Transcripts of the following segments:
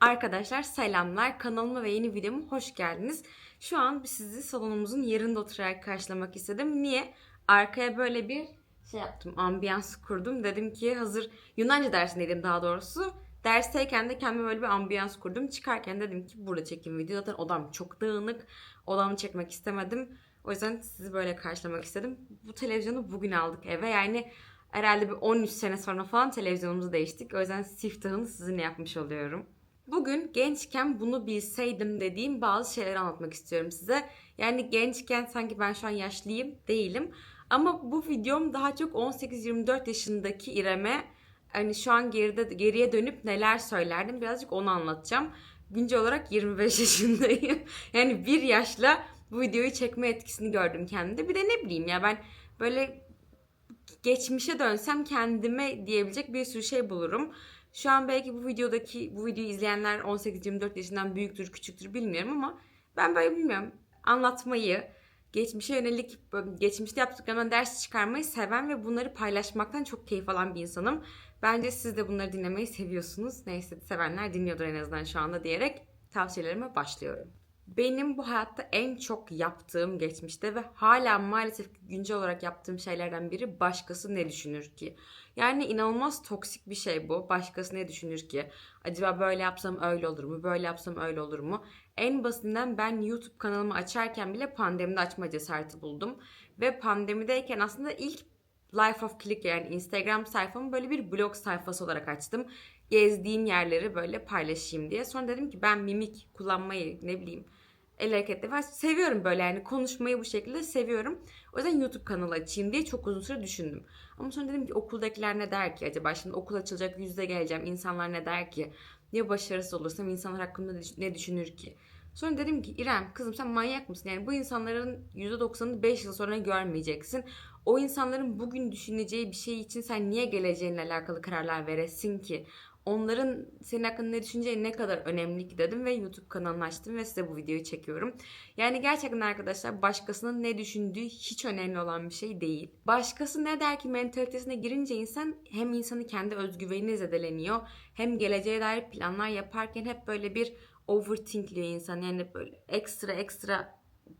Arkadaşlar selamlar. Kanalıma ve yeni videoma hoş geldiniz. Şu an sizi salonumuzun yerinde oturarak karşılamak istedim. Niye? Arkaya böyle bir şey yaptım, ambiyans kurdum. Dedim ki hazır Yunanca dersindeydim daha doğrusu. Dersteyken de kendime böyle bir ambiyans kurdum. Çıkarken dedim ki burada çekim video. Zaten odam çok dağınık. Odamı çekmek istemedim. O yüzden sizi böyle karşılamak istedim. Bu televizyonu bugün aldık eve. Yani herhalde bir 13 sene sonra falan televizyonumuzu değiştik. O yüzden siftahını sizinle yapmış oluyorum. Bugün gençken bunu bilseydim dediğim bazı şeyleri anlatmak istiyorum size. Yani gençken sanki ben şu an yaşlıyım değilim. Ama bu videom daha çok 18-24 yaşındaki İrem'e hani şu an geride geriye dönüp neler söylerdim birazcık onu anlatacağım. Güncel olarak 25 yaşındayım. Yani bir yaşla bu videoyu çekme etkisini gördüm kendimde. Bir de ne bileyim ya ben böyle geçmişe dönsem kendime diyebilecek bir sürü şey bulurum. Şu an belki bu videodaki bu videoyu izleyenler 18-24 yaşından büyüktür, küçüktür bilmiyorum ama ben böyle bilmiyorum. Anlatmayı, geçmişe yönelik geçmişte yaptıklarımdan ders çıkarmayı seven ve bunları paylaşmaktan çok keyif alan bir insanım. Bence siz de bunları dinlemeyi seviyorsunuz. Neyse sevenler dinliyordur en azından şu anda diyerek tavsiyelerime başlıyorum. Benim bu hayatta en çok yaptığım geçmişte ve hala maalesef güncel olarak yaptığım şeylerden biri başkası ne düşünür ki? Yani inanılmaz toksik bir şey bu. Başkası ne düşünür ki? Acaba böyle yapsam öyle olur mu? Böyle yapsam öyle olur mu? En basitinden ben YouTube kanalımı açarken bile pandemide açma cesareti buldum. Ve pandemideyken aslında ilk Life of Click yani Instagram sayfamı böyle bir blog sayfası olarak açtım. Gezdiğim yerleri böyle paylaşayım diye. Sonra dedim ki ben mimik kullanmayı ne bileyim el hareketleri falan seviyorum böyle yani konuşmayı bu şekilde seviyorum. O yüzden YouTube kanalı açayım diye çok uzun süre düşündüm. Ama sonra dedim ki okuldakiler ne der ki acaba şimdi okul açılacak yüzde geleceğim insanlar ne der ki? Ya başarısız olursam insanlar hakkında ne düşünür ki? Sonra dedim ki İrem kızım sen manyak mısın? Yani bu insanların %90'ını 5 yıl sonra görmeyeceksin. O insanların bugün düşüneceği bir şey için sen niye geleceğinle alakalı kararlar veresin ki? Onların senin hakkında ne düşüneceği ne kadar önemli ki dedim ve YouTube kanalını açtım ve size bu videoyu çekiyorum. Yani gerçekten arkadaşlar başkasının ne düşündüğü hiç önemli olan bir şey değil. Başkası ne der ki mentalitesine girince insan hem insanı kendi özgüvenini zedeleniyor hem geleceğe dair planlar yaparken hep böyle bir overthinkliyor insan. Yani böyle ekstra ekstra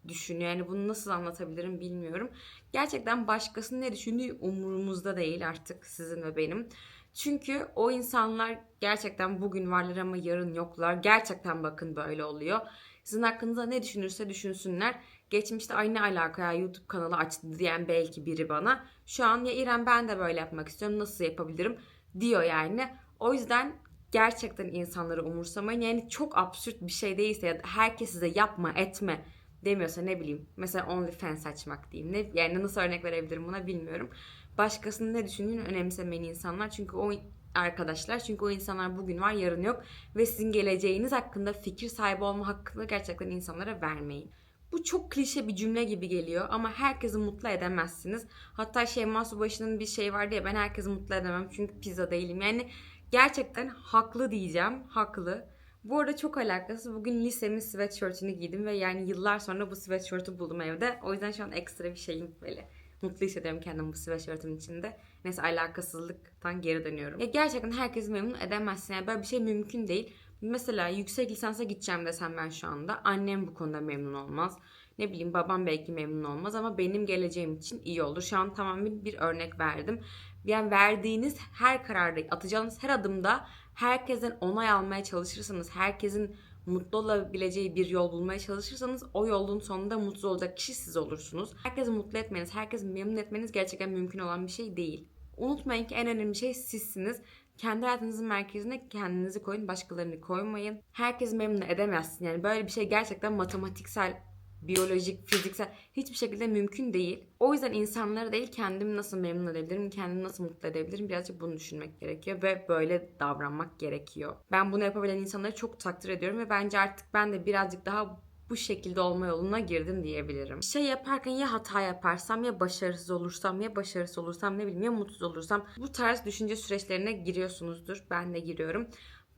düşünüyor. Yani bunu nasıl anlatabilirim bilmiyorum. Gerçekten başkasının ne düşündüğü umurumuzda değil artık sizin ve benim. Çünkü o insanlar gerçekten bugün varlar ama yarın yoklar. Gerçekten bakın böyle oluyor. Sizin hakkınızda ne düşünürse düşünsünler. Geçmişte aynı alaka ya YouTube kanalı açtı diyen belki biri bana. Şu an ya İrem ben de böyle yapmak istiyorum nasıl yapabilirim diyor yani. O yüzden gerçekten insanları umursamayın. Yani çok absürt bir şey değilse herkes size yapma etme demiyorsa ne bileyim. Mesela OnlyFans açmak diyeyim. Ne, yani nasıl örnek verebilirim buna bilmiyorum başkasının ne düşündüğünü önemsemeyin insanlar. Çünkü o arkadaşlar çünkü o insanlar bugün var yarın yok ve sizin geleceğiniz hakkında fikir sahibi olma hakkını gerçekten insanlara vermeyin. Bu çok klişe bir cümle gibi geliyor ama herkesi mutlu edemezsiniz. Hatta Şeyma Subaşı'nın bir şey vardı ya ben herkesi mutlu edemem çünkü pizza değilim. Yani gerçekten haklı diyeceğim. Haklı. Bu arada çok alakası. Bugün lisemin sweatshirt'ünü giydim ve yani yıllar sonra bu sweatshirt'ü buldum evde. O yüzden şu an ekstra bir şeyim böyle mutlu hissediyorum kendimi bu sweatshirt'ın içinde. Neyse alakasızlıktan geri dönüyorum. Ya gerçekten herkesi memnun edemezsin. Yani böyle bir şey mümkün değil. Mesela yüksek lisansa gideceğim desem ben şu anda. Annem bu konuda memnun olmaz. Ne bileyim babam belki memnun olmaz ama benim geleceğim için iyi olur. Şu an tamamen bir örnek verdim. Yani verdiğiniz her kararda, atacağınız her adımda herkesten onay almaya çalışırsanız, herkesin mutlu olabileceği bir yol bulmaya çalışırsanız o yolun sonunda mutsuz olacak kişi siz olursunuz. Herkesi mutlu etmeniz, herkesi memnun etmeniz gerçekten mümkün olan bir şey değil. Unutmayın ki en önemli şey sizsiniz. Kendi hayatınızın merkezine kendinizi koyun, başkalarını koymayın. Herkesi memnun edemezsin. Yani böyle bir şey gerçekten matematiksel biyolojik, fiziksel hiçbir şekilde mümkün değil. O yüzden insanları değil kendimi nasıl memnun edebilirim, kendimi nasıl mutlu edebilirim birazcık bunu düşünmek gerekiyor ve böyle davranmak gerekiyor. Ben bunu yapabilen insanları çok takdir ediyorum ve bence artık ben de birazcık daha bu şekilde olma yoluna girdim diyebilirim. Şey yaparken ya hata yaparsam ya başarısız olursam ya başarısız olursam ne bileyim ya mutsuz olursam bu tarz düşünce süreçlerine giriyorsunuzdur. Ben de giriyorum.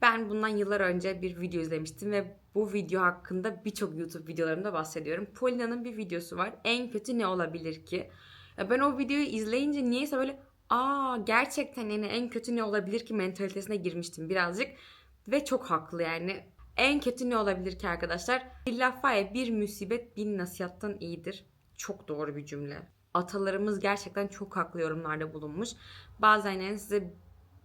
Ben bundan yıllar önce bir video izlemiştim ve bu video hakkında birçok YouTube videolarımda bahsediyorum. Polina'nın bir videosu var. En kötü ne olabilir ki? Ben o videoyu izleyince niyeyse böyle aa gerçekten yani en kötü ne olabilir ki mentalitesine girmiştim birazcık. Ve çok haklı yani. En kötü ne olabilir ki arkadaşlar? Bir laf var ya bir musibet bin nasihattan iyidir. Çok doğru bir cümle. Atalarımız gerçekten çok haklı yorumlarda bulunmuş. Bazen yani size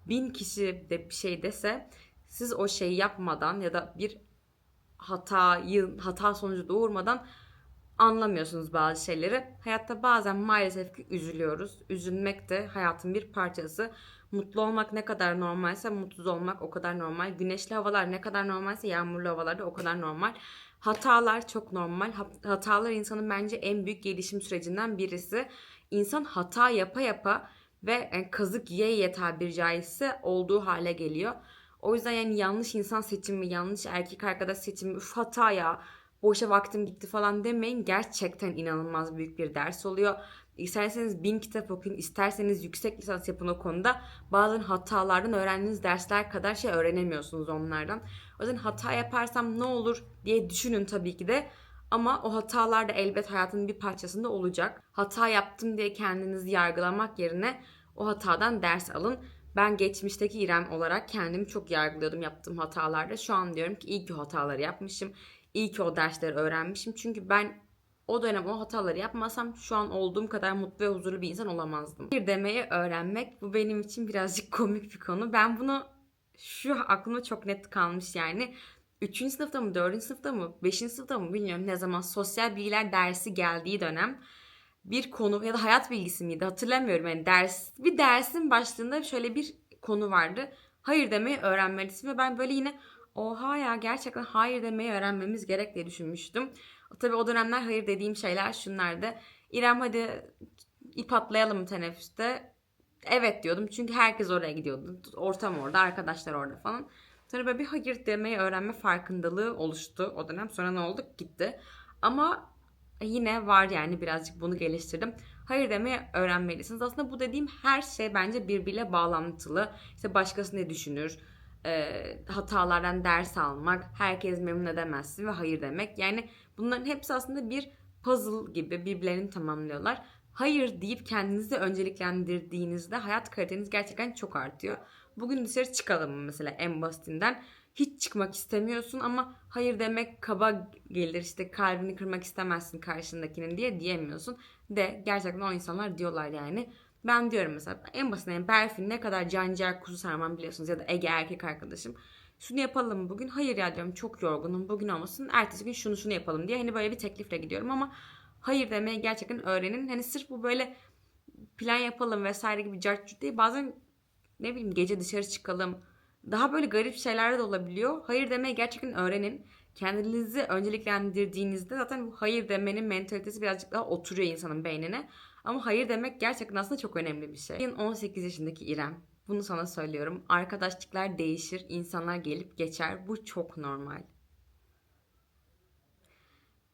bin kişi de bir şey dese siz o şeyi yapmadan ya da bir hatayı hata sonucu doğurmadan anlamıyorsunuz bazı şeyleri. Hayatta bazen maalesef ki üzülüyoruz. Üzülmek de hayatın bir parçası. Mutlu olmak ne kadar normalse mutsuz olmak o kadar normal. Güneşli havalar ne kadar normalse yağmurlu havalar da o kadar normal. Hatalar çok normal. Hatalar insanın bence en büyük gelişim sürecinden birisi. İnsan hata yapa yapa ve yani kazık ye ye tabiri caizse olduğu hale geliyor. O yüzden yani yanlış insan seçimi, yanlış erkek arkadaş seçimi, üf hata ya, boşa vaktim gitti falan demeyin. Gerçekten inanılmaz büyük bir ders oluyor. İsterseniz bin kitap okuyun, isterseniz yüksek lisans yapın o konuda. Bazen hatalardan öğrendiğiniz dersler kadar şey öğrenemiyorsunuz onlardan. O yüzden hata yaparsam ne olur diye düşünün tabii ki de. Ama o hatalar da elbet hayatın bir parçasında olacak. Hata yaptım diye kendinizi yargılamak yerine o hatadan ders alın. Ben geçmişteki İrem olarak kendimi çok yargılıyordum yaptığım hatalarda. Şu an diyorum ki iyi ki hataları yapmışım. İyi ki o dersleri öğrenmişim. Çünkü ben o dönem o hataları yapmasam şu an olduğum kadar mutlu ve huzurlu bir insan olamazdım. Bir demeyi öğrenmek bu benim için birazcık komik bir konu. Ben bunu şu aklımda çok net kalmış yani. Üçüncü sınıfta mı, dördüncü sınıfta mı, beşinci sınıfta mı bilmiyorum ne zaman sosyal bilgiler dersi geldiği dönem bir konu ya da hayat bilgisi miydi hatırlamıyorum. Yani ders bir dersin başlığında şöyle bir konu vardı. Hayır demeyi öğrenmelisin ve ben böyle yine oha ya gerçekten hayır demeyi öğrenmemiz gerek diye düşünmüştüm. Tabii o dönemler hayır dediğim şeyler şunlardı. İrem hadi ip atlayalım teneffüste? Evet diyordum çünkü herkes oraya gidiyordu. Ortam orada, arkadaşlar orada falan. Sonra böyle bir hayır demeyi öğrenme farkındalığı oluştu o dönem. Sonra ne oldu? Gitti. Ama yine var yani birazcık bunu geliştirdim. Hayır demeyi öğrenmelisiniz. Aslında bu dediğim her şey bence birbiriyle bağlantılı. İşte başkası ne düşünür? E, hatalardan ders almak, herkes memnun edemezsin ve hayır demek. Yani bunların hepsi aslında bir puzzle gibi birbirlerini tamamlıyorlar. Hayır deyip kendinizi önceliklendirdiğinizde hayat kaliteniz gerçekten çok artıyor. Bugün dışarı çıkalım mesela en basitinden. Hiç çıkmak istemiyorsun ama hayır demek kaba gelir işte kalbini kırmak istemezsin karşındakinin diye diyemiyorsun. De gerçekten o insanlar diyorlar yani. Ben diyorum mesela en basitinden Berfin ne kadar canciğer kuzu sarmam biliyorsunuz ya da Ege erkek arkadaşım. Şunu yapalım mı bugün? Hayır ya diyorum çok yorgunum bugün olmasın. Ertesi gün şunu şunu yapalım diye hani böyle bir teklifle gidiyorum ama hayır demeyi gerçekten öğrenin. Hani sırf bu böyle plan yapalım vesaire gibi cart değil. Bazen ne bileyim gece dışarı çıkalım. Daha böyle garip şeyler de olabiliyor. Hayır demeyi gerçekten öğrenin. Kendinizi önceliklendirdiğinizde zaten bu hayır demenin mentalitesi birazcık daha oturuyor insanın beynine. Ama hayır demek gerçekten aslında çok önemli bir şey. 18 yaşındaki İrem. Bunu sana söylüyorum. Arkadaşlıklar değişir, insanlar gelip geçer. Bu çok normal.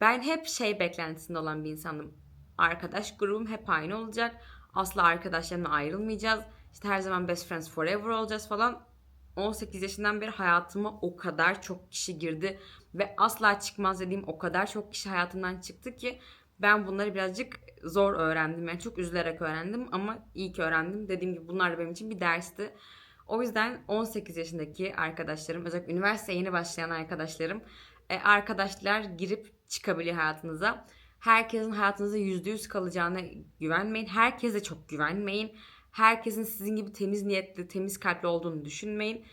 Ben hep şey beklentisinde olan bir insanım. Arkadaş grubum hep aynı olacak. Asla arkadaşlarımla ayrılmayacağız. İşte her zaman best friends forever olacağız falan. 18 yaşından beri hayatıma o kadar çok kişi girdi ve asla çıkmaz dediğim o kadar çok kişi hayatımdan çıktı ki ben bunları birazcık zor öğrendim. Yani çok üzülerek öğrendim ama iyi ki öğrendim. Dediğim gibi bunlar da benim için bir dersti. O yüzden 18 yaşındaki arkadaşlarım, özellikle üniversiteye yeni başlayan arkadaşlarım, e, arkadaşlar girip çıkabiliyor hayatınıza. Herkesin hayatınızda %100 kalacağına güvenmeyin. Herkese çok güvenmeyin. Herkesin sizin gibi temiz niyetli, temiz kalpli olduğunu düşünmeyin.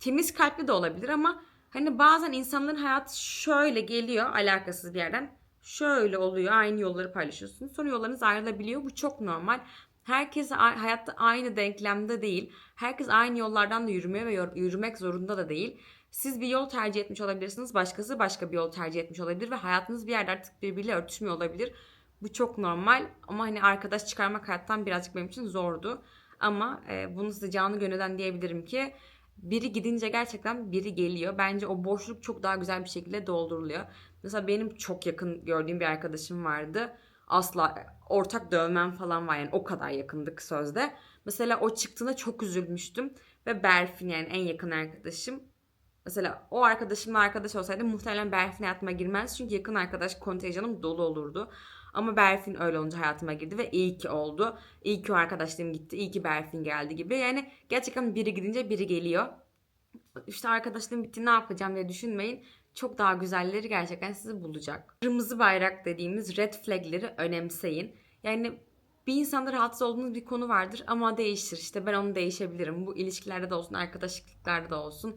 Temiz kalpli de olabilir ama hani bazen insanların hayatı şöyle geliyor alakasız bir yerden şöyle oluyor. Aynı yolları paylaşıyorsunuz. Sonra yollarınız ayrılabiliyor. Bu çok normal. Herkes hayatta aynı denklemde değil. Herkes aynı yollardan da yürümüyor ve yürümek zorunda da değil. Siz bir yol tercih etmiş olabilirsiniz. Başkası başka bir yol tercih etmiş olabilir ve hayatınız bir yerde artık birbiriyle örtüşmüyor olabilir. Bu çok normal ama hani arkadaş çıkarmak hayattan birazcık benim için zordu. Ama e, bunu size canı gönülden diyebilirim ki biri gidince gerçekten biri geliyor. Bence o boşluk çok daha güzel bir şekilde dolduruluyor. Mesela benim çok yakın gördüğüm bir arkadaşım vardı. Asla ortak dövmem falan var yani o kadar yakındık sözde. Mesela o çıktığında çok üzülmüştüm. Ve Berfin yani en yakın arkadaşım. Mesela o arkadaşımla arkadaş olsaydı muhtemelen Berfin hayatıma girmez. Çünkü yakın arkadaş kontenjanım dolu olurdu. Ama Berfin öyle olunca hayatıma girdi ve iyi ki oldu. İyi ki o arkadaşlığım gitti. iyi ki Berfin geldi gibi. Yani gerçekten biri gidince biri geliyor. işte arkadaşlığım bitti ne yapacağım diye düşünmeyin. Çok daha güzelleri gerçekten sizi bulacak. Kırmızı bayrak dediğimiz red flagleri önemseyin. Yani bir insanda rahatsız olduğunuz bir konu vardır ama değişir. İşte ben onu değişebilirim. Bu ilişkilerde de olsun, arkadaşlıklarda da olsun.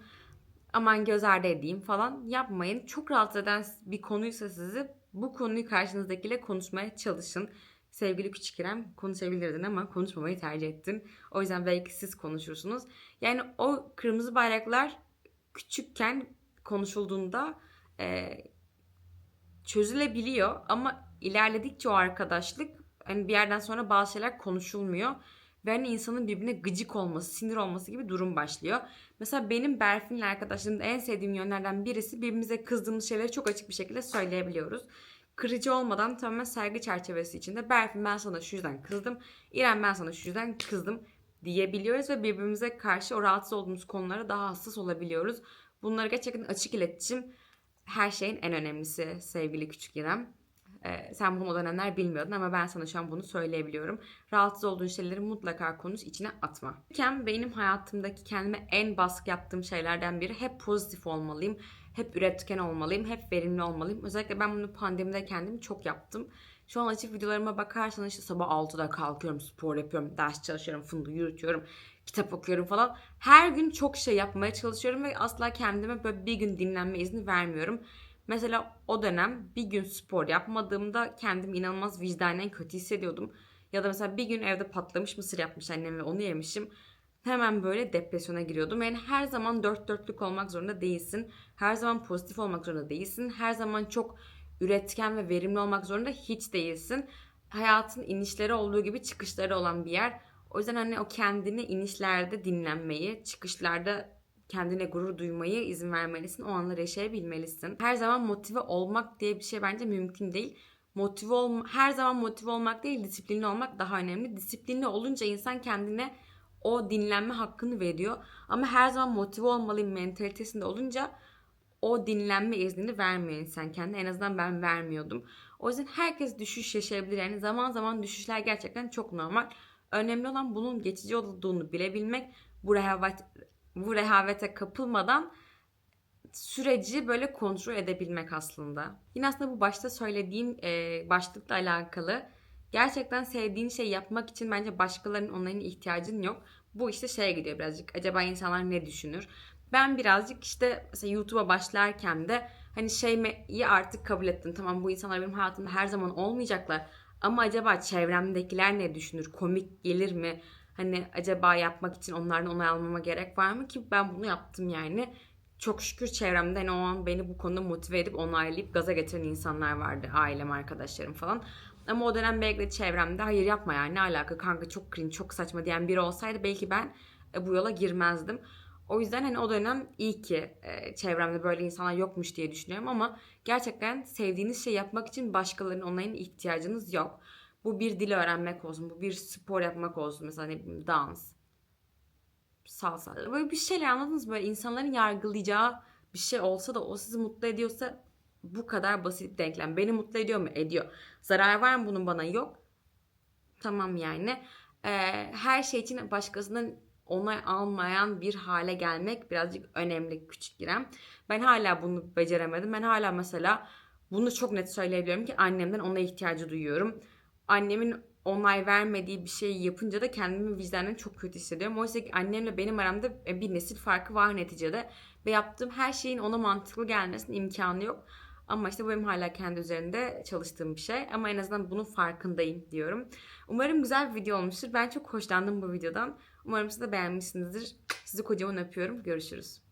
Aman göz ardı edeyim falan yapmayın. Çok rahatsız eden bir konuysa sizi bu konuyu karşınızdakiyle konuşmaya çalışın. Sevgili küçük İrem konuşabilirdin ama konuşmamayı tercih ettin. O yüzden belki siz konuşursunuz. Yani o kırmızı bayraklar küçükken konuşulduğunda e, çözülebiliyor ama ilerledikçe o arkadaşlık hani bir yerden sonra bazı şeyler konuşulmuyor ve hani insanın birbirine gıcık olması, sinir olması gibi durum başlıyor. Mesela benim Berfin'le arkadaşlığımda en sevdiğim yönlerden birisi birbirimize kızdığımız şeyleri çok açık bir şekilde söyleyebiliyoruz. Kırıcı olmadan tamamen saygı çerçevesi içinde Berfin ben sana şu yüzden kızdım, İrem ben sana şu yüzden kızdım diyebiliyoruz ve birbirimize karşı o rahatsız olduğumuz konulara daha hassas olabiliyoruz. Bunları gerçekten açık iletişim her şeyin en önemlisi sevgili küçük İrem. Ee, sen bunu o dönemler bilmiyordun ama ben sana şu an bunu söyleyebiliyorum. Rahatsız olduğun şeyleri mutlaka konuş, içine atma. Benim hayatımdaki kendime en baskı yaptığım şeylerden biri hep pozitif olmalıyım. Hep üretken olmalıyım, hep verimli olmalıyım. Özellikle ben bunu pandemide kendimi çok yaptım. Şu an açık videolarıma bakarsanız işte sabah 6'da kalkıyorum, spor yapıyorum, ders çalışıyorum, fındığı yürütüyorum, kitap okuyorum falan. Her gün çok şey yapmaya çalışıyorum ve asla kendime böyle bir gün dinlenme izni vermiyorum. Mesela o dönem bir gün spor yapmadığımda kendimi inanılmaz vicdanen kötü hissediyordum. Ya da mesela bir gün evde patlamış mısır yapmış annem ve onu yemişim. Hemen böyle depresyona giriyordum. Yani her zaman dört dörtlük olmak zorunda değilsin. Her zaman pozitif olmak zorunda değilsin. Her zaman çok üretken ve verimli olmak zorunda hiç değilsin. Hayatın inişleri olduğu gibi çıkışları olan bir yer. O yüzden hani o kendini inişlerde dinlenmeyi, çıkışlarda kendine gurur duymayı izin vermelisin. O anları yaşayabilmelisin. Her zaman motive olmak diye bir şey bence mümkün değil. Motive ol her zaman motive olmak değil, disiplinli olmak daha önemli. Disiplinli olunca insan kendine o dinlenme hakkını veriyor. Ama her zaman motive olmalıyım mentalitesinde olunca o dinlenme iznini vermiyor insan kendine. En azından ben vermiyordum. O yüzden herkes düşüş yaşayabilir. Yani zaman zaman düşüşler gerçekten çok normal. Önemli olan bunun geçici olduğunu bilebilmek. Bu rehavet, bu rehavete kapılmadan süreci böyle kontrol edebilmek aslında. Yine aslında bu başta söylediğim e, başlıkla alakalı gerçekten sevdiğin şey yapmak için bence başkalarının onların ihtiyacın yok. Bu işte şeye gidiyor birazcık. Acaba insanlar ne düşünür? Ben birazcık işte mesela YouTube'a başlarken de hani şeyi artık kabul ettim. Tamam bu insanlar benim hayatımda her zaman olmayacaklar. Ama acaba çevremdekiler ne düşünür? Komik gelir mi? Hani acaba yapmak için onlardan onay almama gerek var mı ki ben bunu yaptım yani. Çok şükür çevremde hani o an beni bu konuda motive edip onaylayıp gaza getiren insanlar vardı. Ailem, arkadaşlarım falan. Ama o dönem belki de çevremde hayır yapma yani ne alaka kanka çok cringe çok saçma diyen biri olsaydı belki ben e, bu yola girmezdim. O yüzden hani o dönem iyi ki e, çevremde böyle insanlar yokmuş diye düşünüyorum ama gerçekten sevdiğiniz şey yapmak için başkalarının onayına ihtiyacınız yok. Bu bir dil öğrenmek olsun, bu bir spor yapmak olsun mesela bileyim dans, salsa. Böyle bir şeyler anladınız mı? Böyle insanların yargılayacağı bir şey olsa da o sizi mutlu ediyorsa bu kadar basit denklem. Beni mutlu ediyor mu? Ediyor. Zarar var mı bunun bana? Yok. Tamam yani. Ee, her şey için başkasının onay almayan bir hale gelmek birazcık önemli küçük girem. Ben hala bunu beceremedim. Ben hala mesela bunu çok net söyleyebiliyorum ki annemden ona ihtiyacı duyuyorum. Annemin onay vermediği bir şeyi yapınca da kendimi vicdanen çok kötü hissediyorum. Oysa ki annemle benim aramda e, bir nesil farkı var neticede. Ve yaptığım her şeyin ona mantıklı gelmesinin imkanı yok. Ama işte bu benim hala kendi üzerinde çalıştığım bir şey. Ama en azından bunun farkındayım diyorum. Umarım güzel bir video olmuştur. Ben çok hoşlandım bu videodan. Umarım siz de beğenmişsinizdir. Sizi kocaman öpüyorum. Görüşürüz.